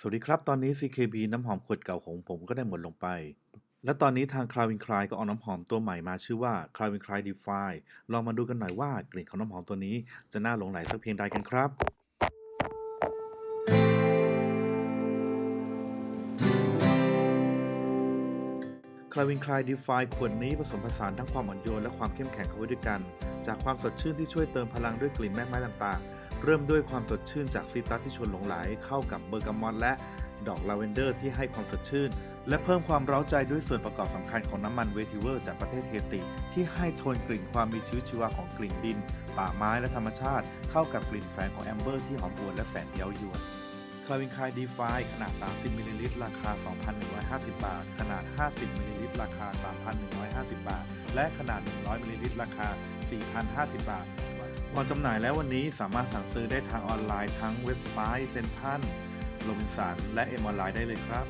สวัสดีครับ ตอนนี้ CKB น้ำหอมขวดเก่าของผมก็ได้หมดลงไป และตอนนี้ทาง c l a v i n Cry ก็เอาน้ำหอมตัวใหม่มาชื่อว่า c l a v i n Cry Defy ลองมาดูกันหน่อยว่ากลิ่นของน้ำหอมตัวนี้จะน่าหลงไหลสักเพียงใดกันครับ คลาวินคลายดีฟายขวดนี้ผสมผสานทั้งความอ่อนโยนและความเข้มแข็งเข้าไว้ด้วยกัน จากความสดชื่นที่ช่วยเติมพลังด้วยกลิ่นแม่ไม้ต่างๆ เริ่มด้วยความสดชื่นจากซีตรัสที่ชวนหลงไหลเข้ากับเบอร์กามอนและดอกลาเวนเดอร์ที่ให้ความสดชื่น และเพิ่มความเร้าใจด้วยส่วนประกอบสำคัญของน้ำมันเวทิเวอร์จากประเทศเฮติ ที่ให้โทนกลิ่นความมีชีวิตชีวาของกลิ่นดิน ป่าไม้และธรรมชาติ เข้ากับกลิ่นแฝงของแอมเบอร์ที่หอมหวนและแสนเย้ายวน คลาวินคายดีฟาขนาด 30มิลลิลิตรราคา 2,150 บาท ขนาด 50มิลลิลิตรราคา 3,150 บาท และขนาด 100มิลลิลิตรราคา 4,050 บาทวางจำหน่ายแล้ววันนี้สามารถสั่งซื้อได้ทางออนไลน์ทั้งเว็บไซต์เซ็นทรัลโรบินสันและเอ็มออนไลน์ได้เลยครับ